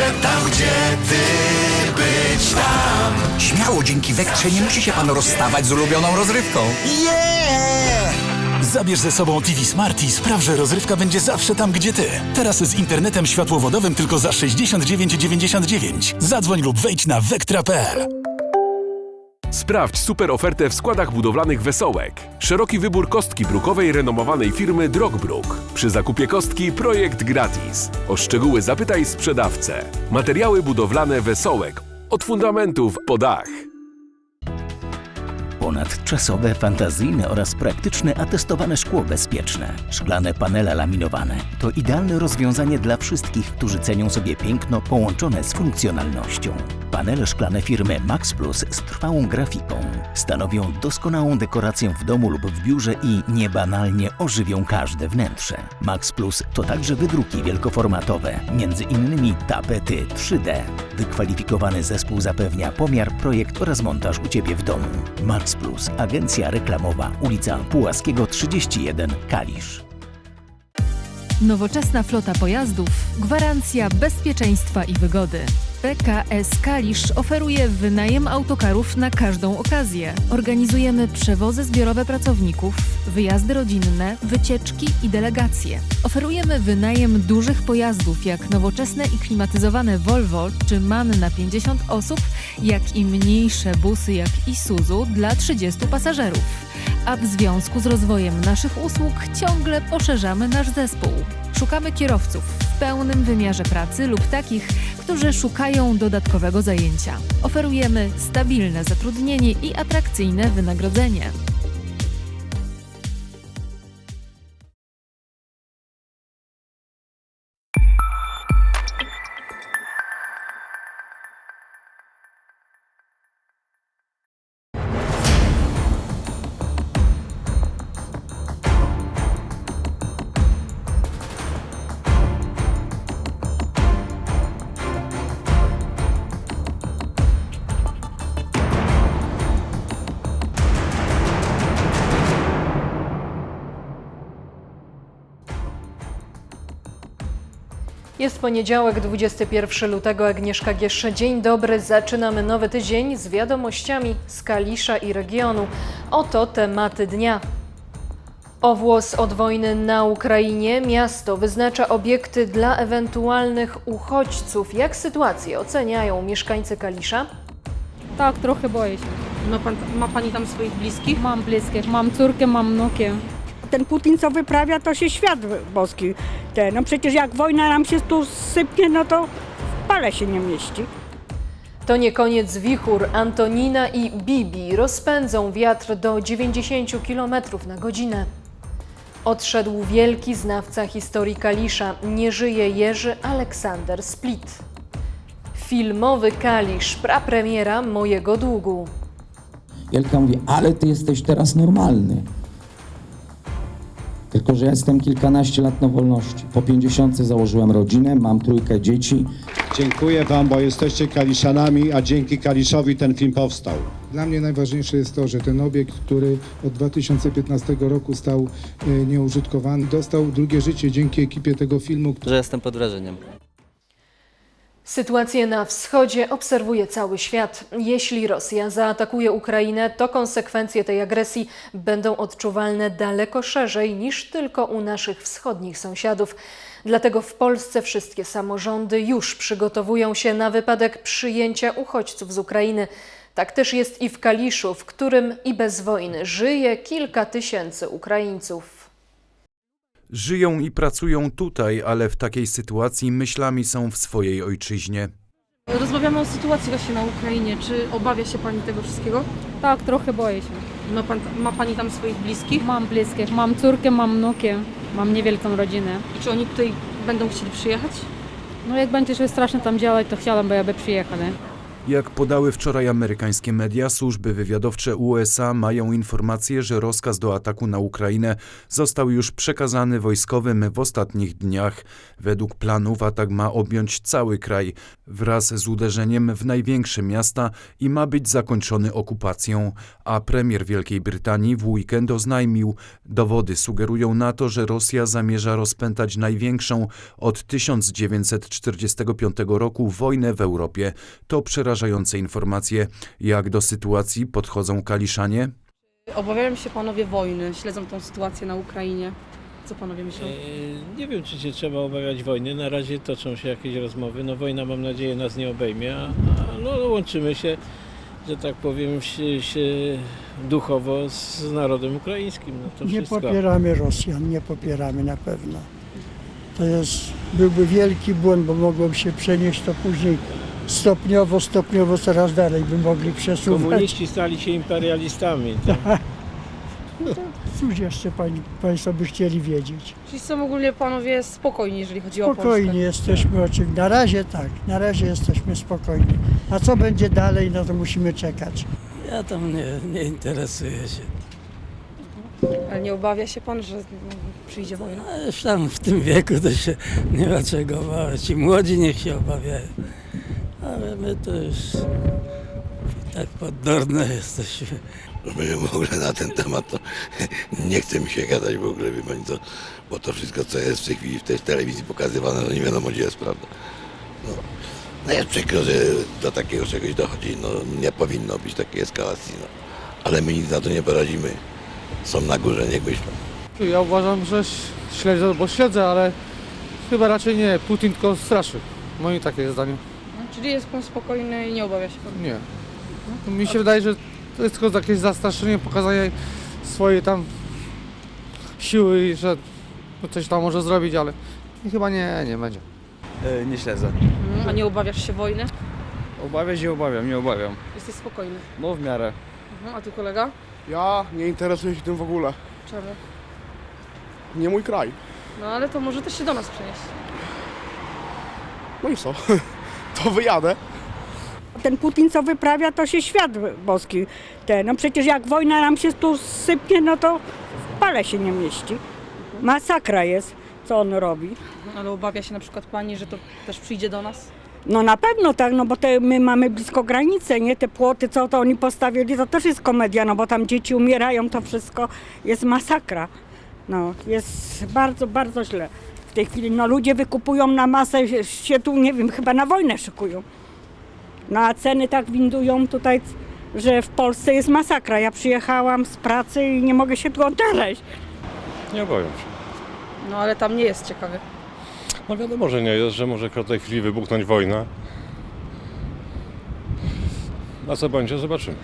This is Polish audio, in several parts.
Zawsze tam, gdzie ty być tam Śmiało, dzięki Wektrze nie musi się pan rozstawać z ulubioną rozrywką. Yeah! Zabierz ze sobą TV Smart i spraw, że rozrywka będzie zawsze tam, gdzie ty. Teraz z internetem światłowodowym tylko za 69,99. Zadzwoń lub wejdź na vektra.pl. Sprawdź super ofertę w składach budowlanych Wesołek. Szeroki wybór kostki brukowej renomowanej firmy Drogbruk. Przy zakupie kostki projekt gratis. O szczegóły zapytaj sprzedawcę. Materiały budowlane Wesołek. Od fundamentów po dach. Ponadczasowe, fantazyjne oraz praktyczne atestowane szkło bezpieczne. Szklane panele laminowane. To idealne rozwiązanie dla wszystkich, którzy cenią sobie piękno połączone z funkcjonalnością. Panele szklane firmy Max Plus z trwałą grafiką stanowią doskonałą dekorację w domu lub w biurze i niebanalnie ożywią każde wnętrze. Max Plus to także wydruki wielkoformatowe, między innymi tapety 3D. Wykwalifikowany zespół zapewnia pomiar, projekt oraz montaż u Ciebie w domu. Max Plus, agencja reklamowa, ulica Pułaskiego 31, Kalisz. Nowoczesna flota pojazdów, gwarancja bezpieczeństwa i wygody. PKS Kalisz oferuje wynajem autokarów na każdą okazję. Organizujemy przewozy zbiorowe pracowników, wyjazdy rodzinne, wycieczki i delegacje. Oferujemy wynajem dużych pojazdów jak nowoczesne i klimatyzowane Volvo czy MAN na 50 osób, jak i mniejsze busy jak Isuzu dla 30 pasażerów a w związku z rozwojem naszych usług ciągle poszerzamy nasz zespół. Szukamy kierowców w pełnym wymiarze pracy lub takich, którzy szukają dodatkowego zajęcia. Oferujemy stabilne zatrudnienie i atrakcyjne wynagrodzenie. Jest poniedziałek, 21 lutego, Agnieszka Giesz. Dzień dobry, zaczynamy nowy tydzień z wiadomościami z Kalisza i regionu. Oto tematy dnia. Owłos od wojny na Ukrainie. Miasto wyznacza obiekty dla ewentualnych uchodźców. Jak sytuację oceniają mieszkańcy Kalisza? Tak, trochę boję się. Ma, pan, ma Pani tam swoich bliskich? Mam bliskich, mam córkę, mam wnukę. Ten Putin co wyprawia, to się świat boski. Ten, no przecież jak wojna nam się tu sypnie, no to w pale się nie mieści. To nie koniec wichur. Antonina i Bibi rozpędzą wiatr do 90 km na godzinę. Odszedł wielki znawca historii Kalisza. Nie żyje Jerzy Aleksander Split. Filmowy Kalisz, prapremiera mojego długu. Wielka mówi, ale ty jesteś teraz normalny. Tylko, że ja jestem kilkanaście lat na wolności. Po 50 założyłem rodzinę, mam trójkę dzieci. Dziękuję Wam, bo jesteście Kaliszanami, a dzięki Kaliszowi ten film powstał. Dla mnie najważniejsze jest to, że ten obiekt, który od 2015 roku stał e, nieużytkowany, dostał drugie życie dzięki ekipie tego filmu. Że jestem pod wrażeniem. Sytuację na wschodzie obserwuje cały świat. Jeśli Rosja zaatakuje Ukrainę, to konsekwencje tej agresji będą odczuwalne daleko szerzej niż tylko u naszych wschodnich sąsiadów. Dlatego w Polsce wszystkie samorządy już przygotowują się na wypadek przyjęcia uchodźców z Ukrainy. Tak też jest i w Kaliszu, w którym i bez wojny żyje kilka tysięcy Ukraińców. Żyją i pracują tutaj, ale w takiej sytuacji myślami są w swojej ojczyźnie. Rozmawiamy o sytuacji właśnie na Ukrainie. Czy obawia się Pani tego wszystkiego? Tak, trochę boję się. Ma, pan, ma Pani tam swoich bliskich? Mam bliskich, mam córkę, mam wnukę, mam niewielką rodzinę. I czy oni tutaj będą chcieli przyjechać? No jak będzie się strasznie tam działać, to chciałabym, by aby przyjechali. Jak podały wczoraj amerykańskie media, służby wywiadowcze USA mają informację, że rozkaz do ataku na Ukrainę został już przekazany wojskowym w ostatnich dniach. Według planów atak ma objąć cały kraj wraz z uderzeniem w największe miasta i ma być zakończony okupacją. A premier Wielkiej Brytanii w weekend oznajmił, dowody sugerują na to, że Rosja zamierza rozpętać największą od 1945 roku wojnę w Europie. To przerażające informacje. Jak do sytuacji podchodzą Kaliszanie? Obawiają się panowie wojny, śledzą tą sytuację na Ukrainie. Co panowie myślą? E, Nie wiem, czy się trzeba obawiać wojny. Na razie toczą się jakieś rozmowy. No wojna, mam nadzieję, nas nie obejmie, a, a no, łączymy się, że tak powiem, się, się duchowo z narodem ukraińskim. No to Nie wszystko. popieramy Rosjan, nie popieramy na pewno. To jest, byłby wielki błąd, bo mogłoby się przenieść to później stopniowo, stopniowo coraz dalej by mogli przesuwać. Komuniści stali się imperialistami. Tak? No to cóż jeszcze pani, Państwo by chcieli wiedzieć? Czyli są ogólnie panowie spokojni, jeżeli chodzi o Polskę? Spokojni jesteśmy oczywiście. Na razie tak, na razie jesteśmy spokojni. A co będzie dalej, no to musimy czekać. Ja tam nie, nie interesuję się. Ale nie obawia się pan, że przyjdzie wojna? A już tam w tym wieku to się nie ma czego obawiać. Ci młodzi niech się obawiają. Ale my to już tak poddorne jesteśmy. My w ogóle na ten temat to nie chce mi się gadać w ogóle, wie pani co, bo to wszystko co jest w tej chwili w tej telewizji pokazywane, no nie wiadomo gdzie jest prawda. No, no jest przykro, że do takiego czegoś dochodzi, no nie powinno być takiej eskalacji, no. Ale my nic na to nie poradzimy. Są na górze, niech myślą. Ja uważam, że śledzę, bo śledzę, ale chyba raczej nie. Putin tylko straszy. Moje takie zdanie. Czyli jest pan spokojny i nie obawia się pan? Nie. Mi się wydaje, że to jest tylko jakieś zastraszenie, pokazanie swojej tam siły i że coś tam może zrobić, ale chyba nie, nie będzie. nie śledzę. Mhm. A nie obawiasz się wojny? Obawiam się, obawiam, nie obawiam. Jesteś spokojny. No w miarę. Mhm. A ty kolega? Ja nie interesuję się tym w ogóle. Czemu? Nie mój kraj. No ale to może też się do nas przenieść. No i co? To wyjadę. Ten Putin co wyprawia, to się świat boski. Ten, no przecież jak wojna nam się tu sypnie, no to w pale się nie mieści. Masakra jest, co on robi. Ale obawia się na przykład pani, że to też przyjdzie do nas? No na pewno tak, no bo te, my mamy blisko granicy, nie? Te płoty, co to oni postawili, to też jest komedia, no bo tam dzieci umierają, to wszystko jest masakra. No, jest bardzo, bardzo źle w tej chwili. No ludzie wykupują na masę, się- tu, nie wiem, chyba na wojnę szykują. No a ceny tak windują tutaj, że w Polsce jest masakra. Ja przyjechałam z pracy i nie mogę się tu odnaleźć. Nie obawiam się. No ale tam nie jest ciekawie. No wiadomo, że nie jest, że może w każdej chwili wybuchnąć wojna. A co będzie, zobaczymy.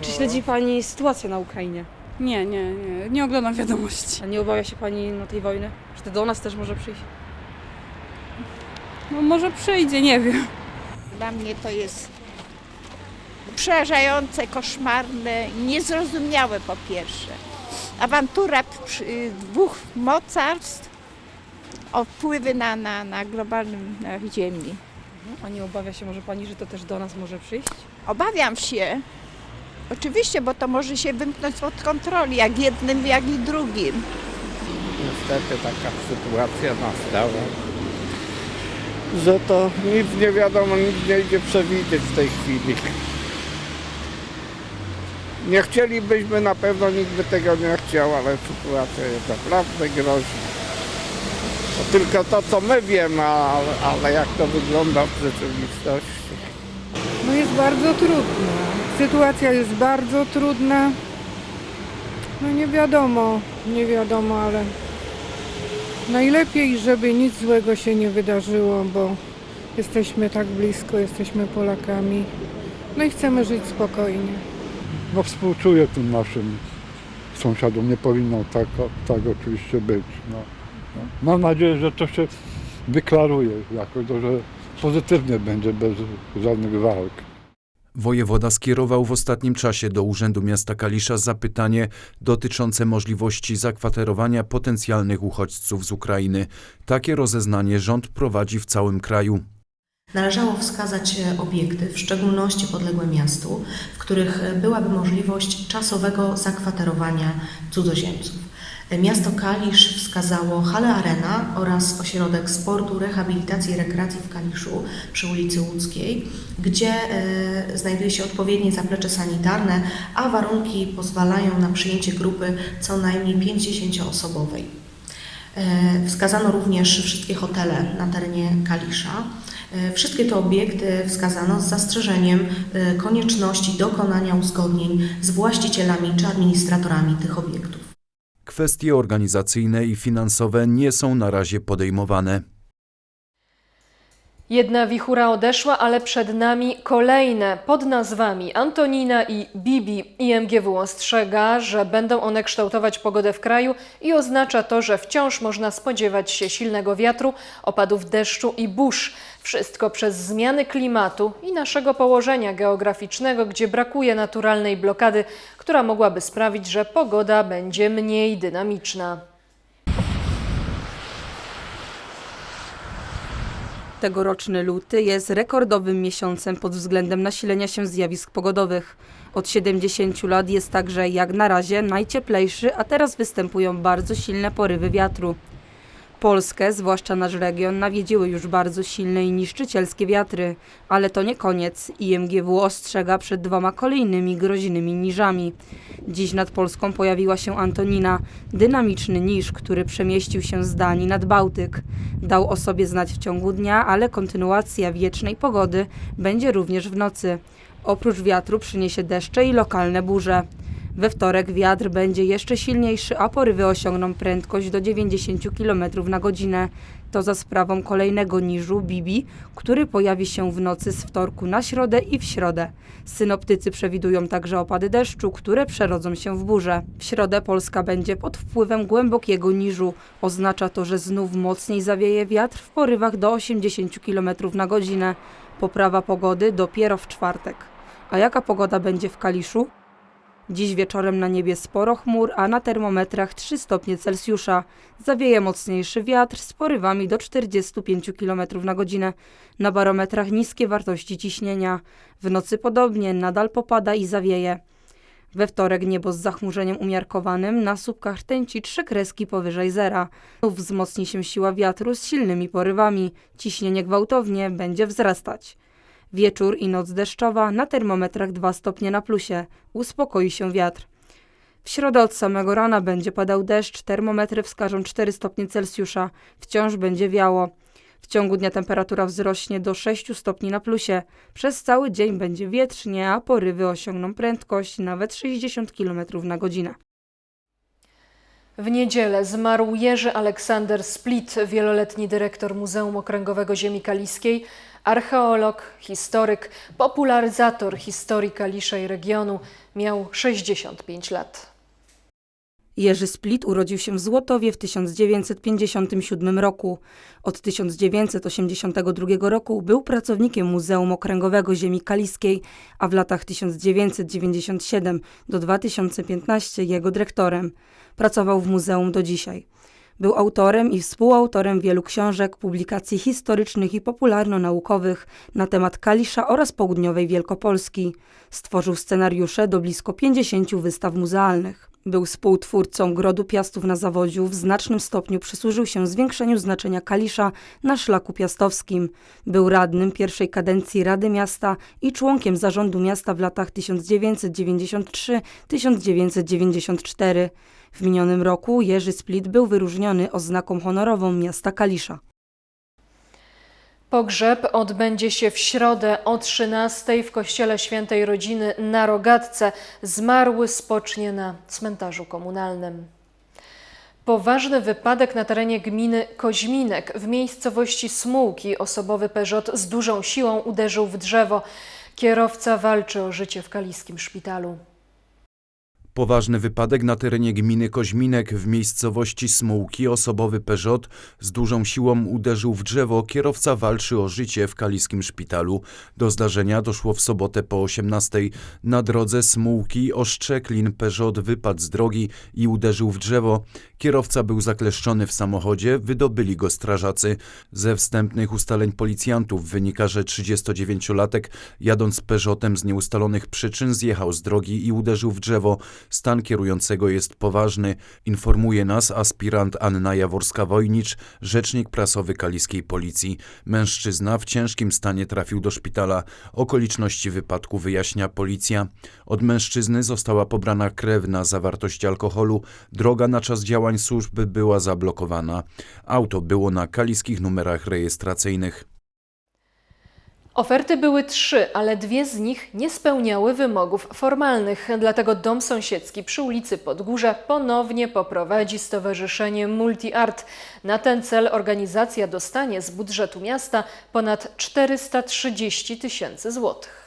Czy śledzi pani sytuację na Ukrainie? Nie, nie, nie, nie oglądam wiadomości. A nie obawia się pani no, tej wojny? To do nas też może przyjść? No może przyjdzie, nie wiem. Dla mnie to jest przerażające, koszmarne, niezrozumiałe po pierwsze. Awantura przy- dwóch mocarstw o wpływy na, na, na globalnym na ziemi. A nie obawia się może pani, że to też do nas może przyjść? Obawiam się, oczywiście, bo to może się wymknąć spod kontroli, jak jednym, jak i drugim. Niestety taka sytuacja nastała, że to nic nie wiadomo, nic nie idzie przewidzieć w tej chwili. Nie chcielibyśmy, na pewno nikt by tego nie chciał, ale sytuacja jest naprawdę groźna. To tylko to, co my wiemy, ale, ale jak to wygląda w rzeczywistości. No jest bardzo trudna. Sytuacja jest bardzo trudna. No nie wiadomo, nie wiadomo, ale najlepiej, żeby nic złego się nie wydarzyło, bo jesteśmy tak blisko, jesteśmy Polakami. No i chcemy żyć spokojnie. No współczuję tym naszym sąsiadom. Nie powinno tak, tak oczywiście być. No. Mam nadzieję, że to się wyklaruje jakoś, że pozytywnie będzie bez żadnych walk. Wojewoda skierował w ostatnim czasie do Urzędu Miasta Kalisza zapytanie dotyczące możliwości zakwaterowania potencjalnych uchodźców z Ukrainy. Takie rozeznanie rząd prowadzi w całym kraju. Należało wskazać e, obiekty, w szczególności podległe miastu, w których e, byłaby możliwość czasowego zakwaterowania cudzoziemców. E, Miasto Kalisz wskazało halę Arena oraz ośrodek sportu, rehabilitacji i rekreacji w Kaliszu przy ulicy Łódzkiej, gdzie e, znajduje się odpowiednie zaplecze sanitarne, a warunki pozwalają na przyjęcie grupy co najmniej 50-osobowej. E, Wskazano również wszystkie hotele na terenie Kalisza. Wszystkie te obiekty wskazano z zastrzeżeniem konieczności dokonania uzgodnień z właścicielami czy administratorami tych obiektów. Kwestie organizacyjne i finansowe nie są na razie podejmowane. Jedna wichura odeszła, ale przed nami kolejne pod nazwami Antonina i Bibi. IMGW ostrzega, że będą one kształtować pogodę w kraju i oznacza to, że wciąż można spodziewać się silnego wiatru, opadów deszczu i burz. Wszystko przez zmiany klimatu i naszego położenia geograficznego, gdzie brakuje naturalnej blokady, która mogłaby sprawić, że pogoda będzie mniej dynamiczna. Tegoroczny luty jest rekordowym miesiącem pod względem nasilenia się zjawisk pogodowych. Od 70 lat jest także jak na razie najcieplejszy, a teraz występują bardzo silne porywy wiatru. Polskę, zwłaszcza nasz region, nawiedziły już bardzo silne i niszczycielskie wiatry, ale to nie koniec. IMGW ostrzega przed dwoma kolejnymi groźnymi niżami. Dziś nad Polską pojawiła się Antonina, dynamiczny niż, który przemieścił się z Danii nad Bałtyk. Dał o sobie znać w ciągu dnia, ale kontynuacja wiecznej pogody będzie również w nocy. Oprócz wiatru przyniesie deszcze i lokalne burze. We wtorek wiatr będzie jeszcze silniejszy, a porywy osiągną prędkość do 90 km na godzinę. To za sprawą kolejnego niżu Bibi, który pojawi się w nocy z wtorku na środę i w środę. Synoptycy przewidują także opady deszczu, które przerodzą się w burze. W środę Polska będzie pod wpływem głębokiego niżu. Oznacza to, że znów mocniej zawieje wiatr w porywach do 80 km na godzinę. Poprawa pogody dopiero w czwartek. A jaka pogoda będzie w Kaliszu? Dziś wieczorem na niebie sporo chmur, a na termometrach 3 stopnie Celsjusza. Zawieje mocniejszy wiatr z porywami do 45 km na godzinę. Na barometrach niskie wartości ciśnienia. W nocy podobnie, nadal popada i zawieje. We wtorek niebo z zachmurzeniem umiarkowanym, na słupkach rtęci trzy kreski powyżej zera. Znów wzmocni się siła wiatru z silnymi porywami. Ciśnienie gwałtownie będzie wzrastać. Wieczór i noc deszczowa na termometrach 2 stopnie na plusie. Uspokoi się wiatr. W środę od samego rana będzie padał deszcz, termometry wskażą 4 stopnie Celsjusza. Wciąż będzie wiało. W ciągu dnia temperatura wzrośnie do 6 stopni na plusie. Przez cały dzień będzie wietrznie, a porywy osiągną prędkość nawet 60 km na godzinę. W niedzielę zmarł Jerzy Aleksander Split, wieloletni dyrektor Muzeum Okręgowego Ziemi Kaliskiej, archeolog, historyk, popularyzator historii Kalisza i regionu. Miał 65 lat. Jerzy Split urodził się w Złotowie w 1957 roku. Od 1982 roku był pracownikiem Muzeum Okręgowego Ziemi Kaliskiej, a w latach 1997 do 2015 jego dyrektorem. Pracował w muzeum do dzisiaj. Był autorem i współautorem wielu książek, publikacji historycznych i popularno-naukowych na temat Kalisza oraz południowej Wielkopolski. Stworzył scenariusze do blisko 50 wystaw muzealnych. Był współtwórcą Grodu Piastów na Zawodziu, w znacznym stopniu przysłużył się zwiększeniu znaczenia Kalisza na szlaku piastowskim. Był radnym pierwszej kadencji Rady Miasta i członkiem zarządu miasta w latach 1993-1994. W minionym roku Jerzy Split był wyróżniony oznaką honorową miasta Kalisza. Pogrzeb odbędzie się w środę o 13 w Kościele Świętej Rodziny na Rogatce. Zmarły spocznie na cmentarzu komunalnym. Poważny wypadek na terenie gminy Koźminek w miejscowości Smułki. Osobowy Peugeot z dużą siłą uderzył w drzewo. Kierowca walczy o życie w kaliskim szpitalu. Poważny wypadek na terenie gminy Koźminek w miejscowości Smułki. Osobowy Peugeot z dużą siłą uderzył w drzewo. Kierowca walczy o życie w kaliskim szpitalu. Do zdarzenia doszło w sobotę po 18. Na drodze Smułki Oszczeklin Peugeot wypadł z drogi i uderzył w drzewo. Kierowca był zakleszczony w samochodzie, wydobyli go strażacy. Ze wstępnych ustaleń policjantów wynika, że 39-latek jadąc Peugeotem z nieustalonych przyczyn zjechał z drogi i uderzył w drzewo. Stan kierującego jest poważny, informuje nas aspirant Anna Jaworska-Wojnicz, rzecznik prasowy kaliskiej policji. Mężczyzna w ciężkim stanie trafił do szpitala. Okoliczności wypadku wyjaśnia policja. Od mężczyzny została pobrana krew na zawartość alkoholu. Droga na czas działań służby była zablokowana. Auto było na kaliskich numerach rejestracyjnych. Oferty były trzy, ale dwie z nich nie spełniały wymogów formalnych. Dlatego dom sąsiedzki przy ulicy Podgórze ponownie poprowadzi Stowarzyszenie Multi-Art. Na ten cel organizacja dostanie z budżetu miasta ponad 430 tysięcy złotych.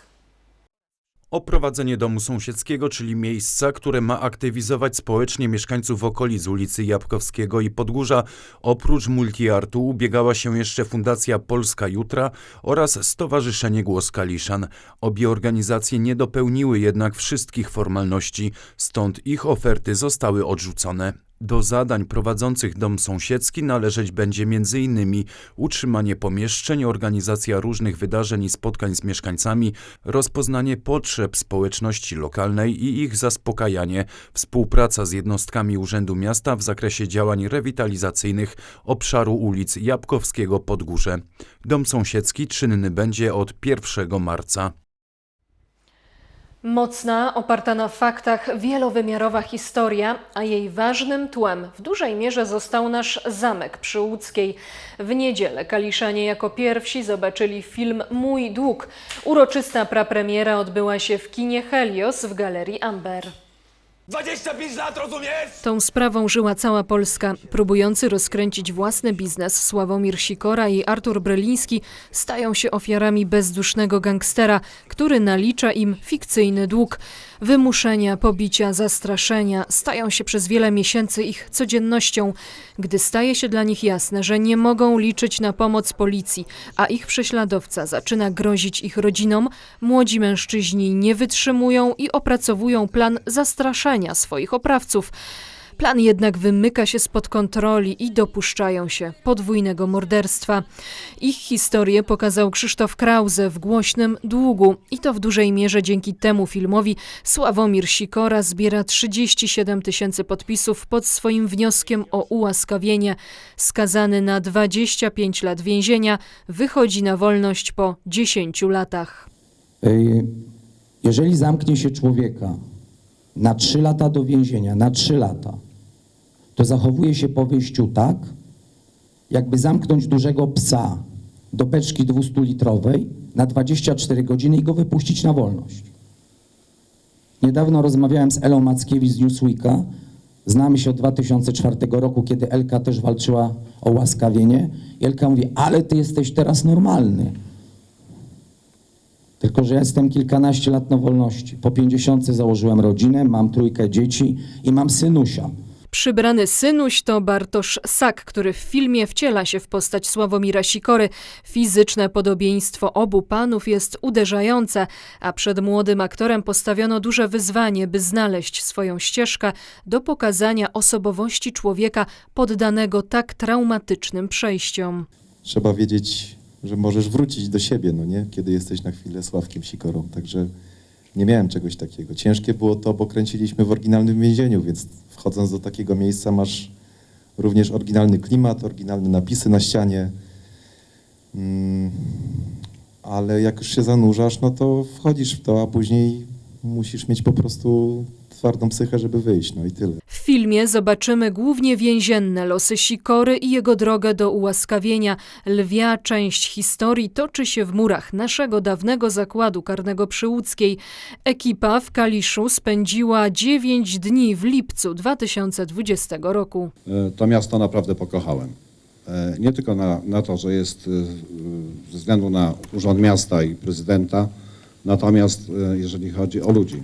Oprowadzenie domu sąsiedzkiego, czyli miejsca, które ma aktywizować społecznie mieszkańców okolic ulicy Jabłkowskiego i Podgórza, oprócz multiartu ubiegała się jeszcze Fundacja Polska Jutra oraz Stowarzyszenie Głos Kaliszan. Obie organizacje nie dopełniły jednak wszystkich formalności, stąd ich oferty zostały odrzucone. Do zadań prowadzących dom sąsiedzki należeć będzie m.in. utrzymanie pomieszczeń, organizacja różnych wydarzeń i spotkań z mieszkańcami, rozpoznanie potrzeb społeczności lokalnej i ich zaspokajanie, współpraca z jednostkami Urzędu Miasta w zakresie działań rewitalizacyjnych obszaru ulic Jabłkowskiego Podgórze. Dom sąsiedzki czynny będzie od 1 marca. Mocna, oparta na faktach, wielowymiarowa historia, a jej ważnym tłem w dużej mierze został nasz zamek przy Łódzkiej. W niedzielę Kaliszanie jako pierwsi zobaczyli film Mój Dług. Uroczysta prapremiera odbyła się w kinie Helios w Galerii Amber. 25 lat, rozumiesz? Tą sprawą żyła cała Polska. Próbujący rozkręcić własny biznes Sławomir Sikora i Artur Breliński stają się ofiarami bezdusznego gangstera, który nalicza im fikcyjny dług. Wymuszenia, pobicia, zastraszenia stają się przez wiele miesięcy ich codziennością. Gdy staje się dla nich jasne, że nie mogą liczyć na pomoc policji, a ich prześladowca zaczyna grozić ich rodzinom, młodzi mężczyźni nie wytrzymują i opracowują plan zastraszania swoich oprawców. Plan jednak wymyka się spod kontroli i dopuszczają się podwójnego morderstwa. Ich historię pokazał Krzysztof Krause w głośnym Długu i to w dużej mierze dzięki temu filmowi Sławomir Sikora zbiera 37 tysięcy podpisów pod swoim wnioskiem o ułaskawienie. Skazany na 25 lat więzienia wychodzi na wolność po 10 latach. Jeżeli zamknie się człowieka na 3 lata do więzienia, na 3 lata, to zachowuje się po wyjściu tak, jakby zamknąć dużego psa do beczki 200-litrowej na 24 godziny i go wypuścić na wolność. Niedawno rozmawiałem z Elą Mackiewicz z Newsweeka. Znamy się od 2004 roku, kiedy Elka też walczyła o łaskawienie. I Elka mówi, ale ty jesteś teraz normalny. Tylko, że ja jestem kilkanaście lat na wolności. Po 50 założyłem rodzinę, mam trójkę dzieci i mam synusia. Przybrany synuś to Bartosz Sak, który w filmie wciela się w postać Sławomira Sikory. Fizyczne podobieństwo obu panów jest uderzające, a przed młodym aktorem postawiono duże wyzwanie, by znaleźć swoją ścieżkę do pokazania osobowości człowieka poddanego tak traumatycznym przejściom. trzeba wiedzieć, że możesz wrócić do siebie, no nie? Kiedy jesteś na chwilę Sławkiem Sikorą. Także nie miałem czegoś takiego. Ciężkie było to, bo kręciliśmy w oryginalnym więzieniu, więc wchodząc do takiego miejsca masz również oryginalny klimat, oryginalne napisy na ścianie. Mm, ale jak już się zanurzasz, no to wchodzisz w to, a później musisz mieć po prostu twardą psychę, żeby wyjść, no i tyle. Filmie zobaczymy głównie więzienne losy Sikory i jego drogę do ułaskawienia. Lwia część historii toczy się w murach naszego dawnego zakładu karnego przy Łódzkiej. Ekipa w Kaliszu spędziła 9 dni w lipcu 2020 roku. E, To miasto naprawdę pokochałem. E, Nie tylko na, na to, że jest e, ze względu na Urząd Miasta i prezydenta, natomiast jeżeli chodzi o ludzi.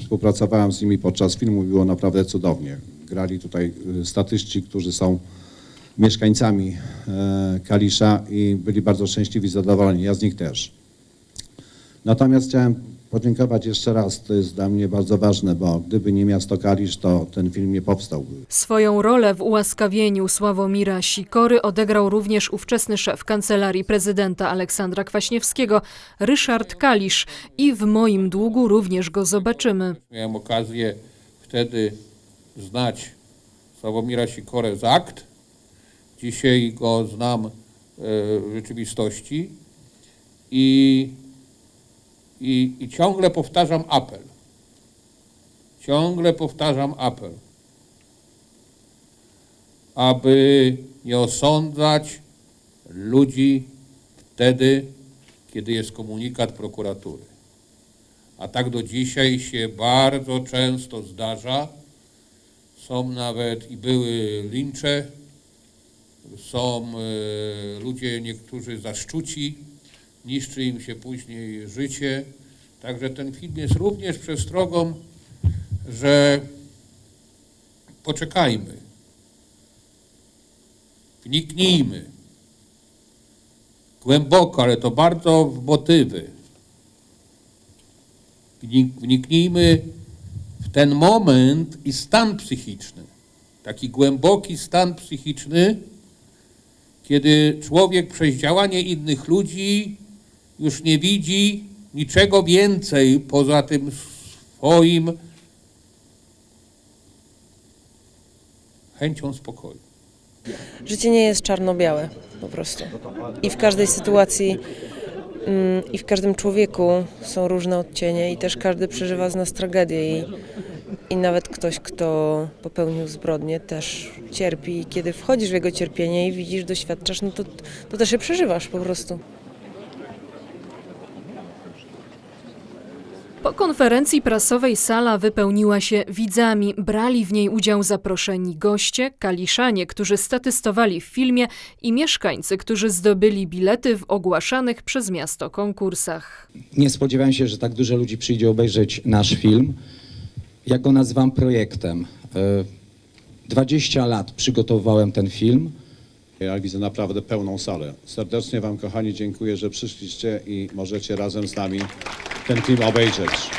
Współpracowałem z nimi podczas filmu i było naprawdę cudownie. Grali tutaj e, statyści, którzy są mieszkańcami e, Kalisza i byli bardzo szczęśliwi zadowoleni. Ja z nich też. Natomiast chciałem podziękować jeszcze raz. To jest dla mnie bardzo ważne, bo gdyby nie miasto Kalisz, to ten film nie powstałby. Swoją rolę w ułaskawieniu Sławomira Sikory odegrał również ówczesny szef Kancelarii Prezydenta Aleksandra Kwaśniewskiego, Ryszard Kalisz i w moim długu również go zobaczymy. Miałem okazję wtedy znać Sławomira Sikorę z akt. Dzisiaj go znam e, w rzeczywistości i, i, i ciągle powtarzam apel. Ciągle powtarzam apel, aby nie osądzać ludzi wtedy, kiedy jest komunikat prokuratury. A tak do dzisiaj się bardzo często zdarza. Są nawet i były lincze, są e, ludzie niektórzy zaszczuci, niszczy im się później życie. Także ten film jest również przestrogą, że poczekajmy, wniknijmy głęboko, ale to bardzo w motywy. Wnik- Wniknijmy w ten moment i stan psychiczny, taki głęboki stan psychiczny, kiedy człowiek przez działanie innych ludzi już nie widzi niczego więcej poza tym swoim chęcią spokoju. Życie nie jest czarno-białe po prostu. I w każdej sytuacji mm, i w każdym człowieku są różne odcienie i też każdy przeżywa z nas tragedię i, i nawet ktoś, kto popełnił zbrodnię też cierpi i kiedy wchodzisz w jego cierpienie i widzisz, doświadczasz, no to, to też je przeżywasz po prostu. Po konferencji prasowej sala wypełniła się widzami. Brali w niej udział zaproszeni goście, kaliszanie, którzy statystowali w filmie i mieszkańcy, którzy zdobyli bilety w ogłaszanych przez miasto konkursach. Nie spodziewałem się, że tak dużo ludzi przyjdzie obejrzeć nasz film. Ja go nazywam projektem. E, 20 lat przygotowywałem ten film. Ja widzę naprawdę pełną salę. Serdecznie Wam, kochani, dziękuję, że przyszliście i możecie razem z nami ten film obejrzeć.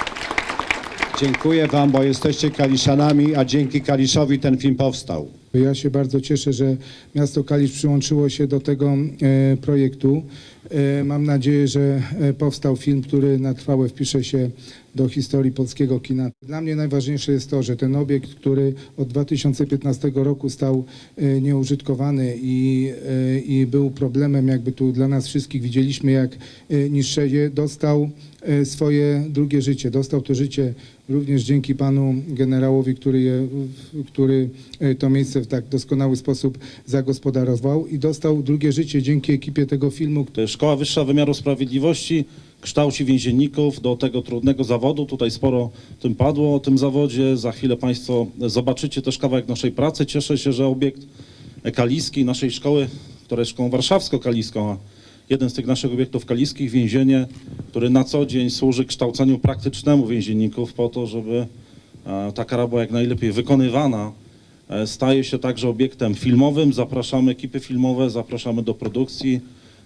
Dziękuję Wam, bo jesteście Kaliszanami, a dzięki Kaliszowi ten film powstał. Ja się bardzo cieszę, że miasto Kalisz przyłączyło się do tego e, projektu. E, mam nadzieję, że e, powstał film, który na trwałe wpisze się do historii polskiego kina. Dla mnie najważniejsze jest to, że ten obiekt, który od 2015 roku stał e, nieużytkowany i, e, i był problemem jakby tu dla nas wszystkich, widzieliśmy jak e, niszczeje, dostał swoje drugie życie. Dostał to życie również dzięki panu generałowi, który, je, który to miejsce w tak doskonały sposób zagospodarował i dostał drugie życie dzięki ekipie tego filmu. Szkoła Wyższa Wymiaru Sprawiedliwości kształci więzienników do tego trudnego zawodu. Tutaj sporo tym padło, o tym zawodzie. Za chwilę Państwo zobaczycie też kawałek naszej pracy. Cieszę się, że obiekt kaliski naszej szkoły, która jest szkołą warszawsko-kaliską, a jeden z tych naszych obiektów kaliskich, więzienie, który na co dzień służy kształceniu praktycznemu więzienników po to, żeby e, ta kara była jak najlepiej wykonywana. E, Staje się także obiektem filmowym. Zapraszamy ekipy filmowe, zapraszamy do produkcji.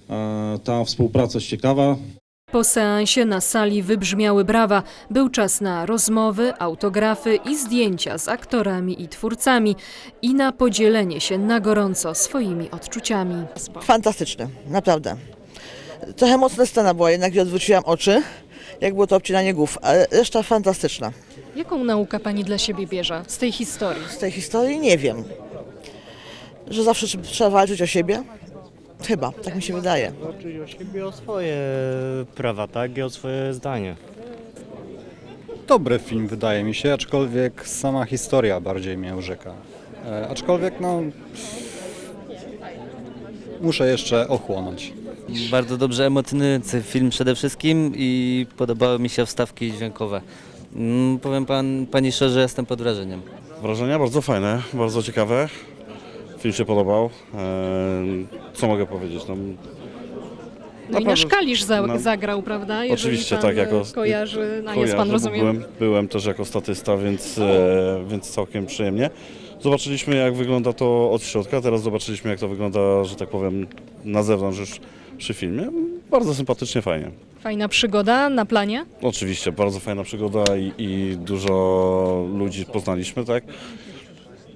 E, Ta współpraca jest ciekawa. Po seansie na sali wybrzmiały brawa. Był czas na rozmowy, autografy i zdjęcia z aktorami i twórcami i na podzielenie się na gorąco swoimi odczuciami. Fantastyczne, naprawdę. Trochę mocna scena była, jednak gdzie odwróciłam oczy, jak było to obcinanie głów, ale reszta fantastyczna. Jaką naukę pani dla siebie bierze z tej historii? Z tej historii nie wiem, że zawsze tr- trzeba walczyć o siebie. Chyba, tak mi się wydaje. Walczyć o siebie, o swoje prawa, tak? I o swoje zdanie. Dobry film wydaje mi się, aczkolwiek sama historia bardziej mnie urzeka. E, aczkolwiek no... Muszę jeszcze ochłonąć. Bardzo dobrze emocjonujący film przede wszystkim i podobały mi się wstawki dźwiękowe. Mm, Powiem pan, pani szczerze, jestem pod wrażeniem. Wrażenia bardzo fajne, bardzo ciekawe. Film się podobał. Eee, Co mogę powiedzieć? No, No i nasz Kalisz za, no, zagrał, prawda? Jeżeli Oczywiście pan tak, jako kojarzy, a jest kojarzę, pan, rozumiem. Byłem, byłem też jako statysta, więc, e, więc całkiem przyjemnie. Zobaczyliśmy jak wygląda to od środka, teraz zobaczyliśmy jak to wygląda, że tak powiem, na zewnątrz już przy filmie. Bardzo sympatycznie, fajnie. Fajna przygoda na planie? Oczywiście, bardzo fajna przygoda i, i dużo ludzi poznaliśmy, tak?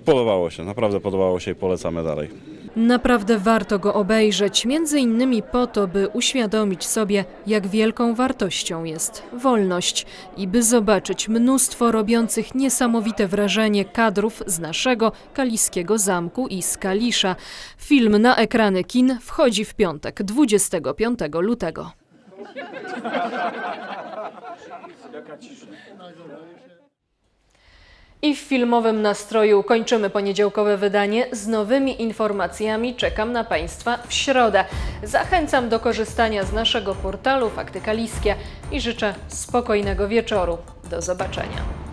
Podobało się, naprawdę podobało się i polecamy dalej. Naprawdę warto go obejrzeć, między innymi po to, by uświadomić sobie, jak wielką wartością jest wolność i by zobaczyć mnóstwo robiących niesamowite wrażenie kadrów z naszego kaliskiego zamku i z Kalisza. Film na ekrany kin wchodzi w piątek, 25 lutego. I w filmowym nastroju kończymy poniedziałkowe wydanie. Z nowymi informacjami czekam na Państwa w środę. Zachęcam do korzystania z naszego portalu Fakty Kaliskie i życzę spokojnego wieczoru. Do zobaczenia.